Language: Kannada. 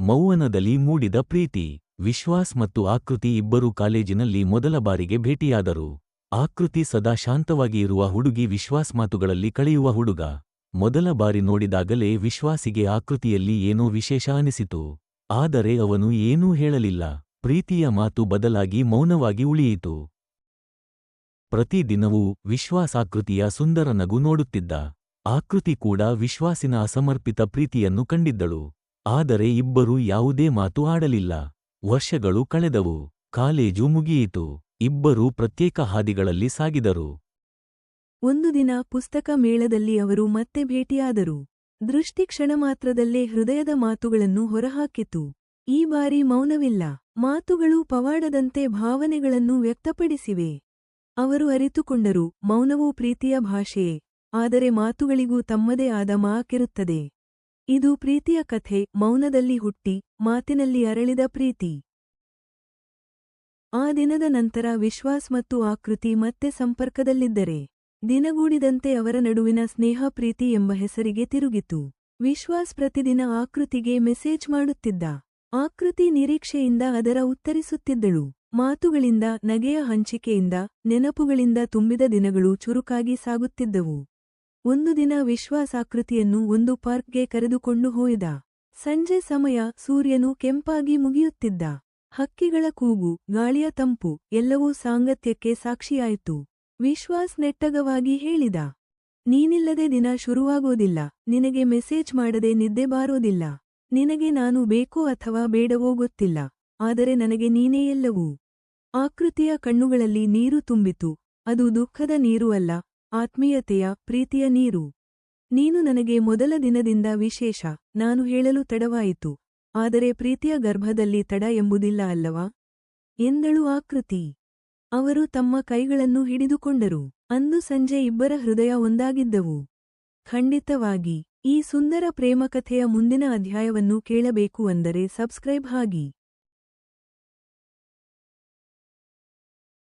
ಮೌವನದಲ್ಲಿ ಮೂಡಿದ ಪ್ರೀತಿ, ವಿಶ್ವಾಸ್ ಮತ್ತು ಆಕೃತಿ ಇಬ್ಬರೂ ಕಾಲೇಜಿನಲ್ಲಿ ಮೊದಲ ಬಾರಿಗೆ ಭೇಟಿಯಾದರು. ಆಕೃತಿ ಸದಾ ಶಾಂತವಾಗಿ ಇರುವ ಹುಡುಗಿ ವಿಶ್ವಾಸ್ ಮಾತುಗಳಲ್ಲಿ ಕಳೆಯುವ ಹುಡುಗ. ಮೊದಲ ಬಾರಿ ನೋಡಿದಾಗಲೇ ವಿಶ್ವಾಸಿಗೆ ಆಕೃತಿಯಲ್ಲಿ ಏನೋ ವಿಶೇಷ ಅನಿಸಿತು. ಆದರೆ ಅವನು ಏನೂ ಹೇಳಲಿಲ್ಲ. ಪ್ರೀತಿಯ ಮಾತು ಬದಲಾಗಿ ಮೌನವಾಗಿ ಉಳಿಯಿತು. ಪ್ರತಿದಿನವೂ ವಿಶ್ವಾಸಾಕೃತಿಯ ಸುಂದರ ನಗು ನೋಡುತ್ತಿದ್ದ. ಆಕೃತಿ ಕೂಡ ವಿಶ್ವಾಸಿನ ಅಸಮರ್ಪಿತ ಪ್ರೀತಿಯನ್ನು ಕಂಡಿದ್ದಳು. ಆದರೆ ಇಬ್ಬರೂ ಯಾವುದೇ ಮಾತು ಆಡಲಿಲ್ಲ. ವರ್ಷಗಳು ಕಳೆದವು, ಕಾಲೇಜು ಮುಗಿಯಿತು, ಇಬ್ಬರೂ ಪ್ರತ್ಯೇಕ ಹಾದಿಗಳಲ್ಲಿ ಸಾಗಿದರು. ಒಂದು ದಿನ ಪುಸ್ತಕ ಮೇಳದಲ್ಲಿ ಅವರು ಮತ್ತೆ ಭೇಟಿಯಾದರು. ದೃಷ್ಟಿ ಕ್ಷಣಮಾತ್ರದಲ್ಲೇ ಹೃದಯದ ಮಾತುಗಳನ್ನು ಹೊರಹಾಕಿತು. ಈ ಬಾರಿ ಮೌನವಿಲ್ಲ. ಮಾತುಗಳು ಪವಾಡದಂತೆ ಭಾವನೆಗಳನ್ನು ವ್ಯಕ್ತಪಡಿಸಿವೆ. ಅವರು ಅರಿತುಕೊಂಡರು, ಮೌನವೂ ಪ್ರೀತಿಯ ಭಾಷೆಯೇ, ಆದರೆ ಮಾತುಗಳಿಗೂ ತಮ್ಮದೇ ಆದ ಮಾಕಿರುತ್ತದೆ. ಇದು ಪ್ರೀತಿಯ ಕಥೆ, ಮೌನದಲ್ಲಿ ಹುಟ್ಟಿ, ಮಾತಿನಲ್ಲಿ ಅರಳಿದ ಪ್ರೀತಿ. ಆ ದಿನದ ನಂತರ ವಿಶ್ವಾಸ್ ಮತ್ತು ಆಕೃತಿ ಮತ್ತೆ ಸಂಪರ್ಕದಲ್ಲಿದ್ದರೆ, ದಿನಗೂಡಿದಂತೆ ಅವರ ನಡುವಿನ ಸ್ನೇಹ ಪ್ರೀತಿ ಎಂಬ ಹೆಸರಿಗೆ ತಿರುಗಿತು. ವಿಶ್ವಾಸ್ ಪ್ರತಿದಿನ ಆಕೃತಿಗೆ ಮೆಸೇಜ್ ಮಾಡುತ್ತಿದ್ದ. ಆಕೃತಿ ನಿರೀಕ್ಷೆಯಿಂದ ಅದರ ಉತ್ತರಿಸುತ್ತಿದ್ದಳು. ಮಾತುಗಳಿಂದ, ನಗೆಯ ಹಂಚಿಕೆಯಿಂದ, ನೆನಪುಗಳಿಂದ ತುಂಬಿದ ದಿನಗಳು ಚುರುಕಾಗಿ ಸಾಗುತ್ತಿದ್ದವು. ಒಂದು ದಿನ ವಿಶ್ವಾಸಾಕೃತಿಯನ್ನು ಒಂದು ಪಾರ್ಕ್ಗೆ ಕರೆದುಕೊಂಡು ಹೋಯ್ದ. ಸಂಜೆ ಸಮಯ ಸೂರ್ಯನು ಕೆಂಪಾಗಿ ಮುಗಿಯುತ್ತಿದ್ದ. ಹಕ್ಕಿಗಳ ಕೂಗು, ಗಾಳಿಯ ತಂಪು, ಎಲ್ಲವೂ ಸಾಂಗತ್ಯಕ್ಕೆ ಸಾಕ್ಷಿಯಾಯಿತು. ವಿಶ್ವಾಸ್ ನೆಟ್ಟಗವಾಗಿ ಹೇಳಿದ, ನೀನಿಲ್ಲದೆ ದಿನ ಶುರುವಾಗೋದಿಲ್ಲ. ನಿನಗೆ ಮೆಸೇಜ್ ಮಾಡದೆ ನಿದ್ದೆ ಬಾರೋದಿಲ್ಲ. ನಿನಗೆ ನಾನು ಬೇಕೋ ಅಥವಾ ಬೇಡವೋ ಗೊತ್ತಿಲ್ಲ. ಆದರೆ ನನಗೆ ನೀನೇ ಎಲ್ಲವೂ. ಆಕೃತಿಯ ಕಣ್ಣುಗಳಲ್ಲಿ ನೀರು ತುಂಬಿತು. ಅದು ದುಃಖದ ನೀರು ಅಲ್ಲ ಆತ್ಮೀಯತೆಯ ಪ್ರೀತಿಯ ನೀರು. ನೀನು ನನಗೆ ಮೊದಲ ದಿನದಿಂದ ವಿಶೇಷ, ನಾನು ಹೇಳಲು ತಡವಾಯಿತು, ಆದರೆ ಪ್ರೀತಿಯ ಗರ್ಭದಲ್ಲಿ ತಡ ಎಂಬುದಿಲ್ಲ ಅಲ್ಲವಾ? ಎಂದಳು ಆಕೃತಿ ಅವರು ತಮ್ಮ ಕೈಗಳನ್ನು ಹಿಡಿದುಕೊಂಡರು. ಅಂದು ಸಂಜೆ ಇಬ್ಬರ ಹೃದಯ ಒಂದಾಗಿದ್ದವು. ಖಂಡಿತವಾಗಿ, ಈ ಸುಂದರ ಪ್ರೇಮಕಥೆಯ ಮುಂದಿನ ಅಧ್ಯಾಯವನ್ನು ಕೇಳಬೇಕು ಅಂದರೆ ಸಬ್ಸ್ಕ್ರೈಬ್ ಆಗಿ